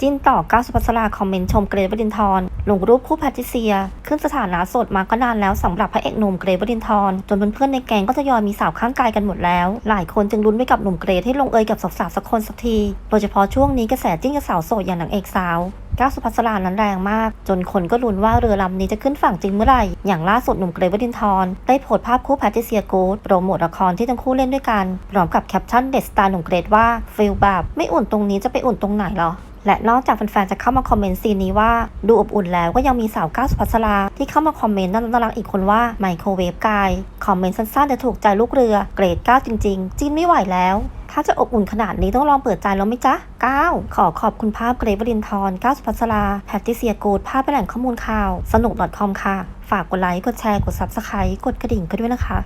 จินต่อก้าวสุภัสราคอมเมนต์ชมเกรทวรินทร์ลงรูปคู่แพทิเซีย ขึ้นสถานะโสดมาก็นานแล้วสำหรับพระเอกหนุ่มเกรทวรินทร์จนเพื่อนๆในแก๊งก็ทยอยมีสาวข้างกายกันหมดแล้ว หลายคนจึงลุ้นไปกับหนุ่มเกรทให้ลงเอยกับสาวๆสักคนสักที โดยเฉพาะช่วงนี้กระแสจิ้นกับสาวโสดอย่างนางเอกสาวก้าวสุภัสรานั้นแรงมาก จนคนก็ลุ้นว่าเรือลำนี้จะขึ้นฝั่งจริงเมื่อไหร่ อย่างล่าสุดหนุ่มเกรทวรินทร์ได้โพสต์ภาพคู่แพทิเซียกูดโปรโมทละครที่ทั้งคู่เล่นด้วยกัน พร้อมกับแคปชั่นเด็ดสไตล์หนุ่มเกรว่าฟิลแบบไม่อุ่นตรงนี้จะไปอุ่นตรงไหนหรอ และนอกจากแฟนๆจะเข้ามาคอมเมนต์ซีนนี้ว่าดูอบอุ่นแล้วก็ยังมีสาวก้าวสุภัสราที่เข้ามาคอมเมนต์น่ารักอีกคนว่าไมโครเวฟกายคอมเมนต์สั้นๆแต่ถูกใจลูกเรือเกรดก้าวจริงๆ จิ้นไม่ไหวแล้ว ถ้าจะอบอุ่นขนาดนี้ต้องลองเปิดใจแล้วไหมจ๊ะก้าวขอขอบคุณภาพเกรทวรินทร์ก้าวสุภัสราแพทติเซียกูดภาพเป็นแหล่งข้อมูลข่าว สนุก .com ค่ะ ฝากกดไลค์กดแชร์กด subscribe กดกระดิ่งกันด้วยนะคะ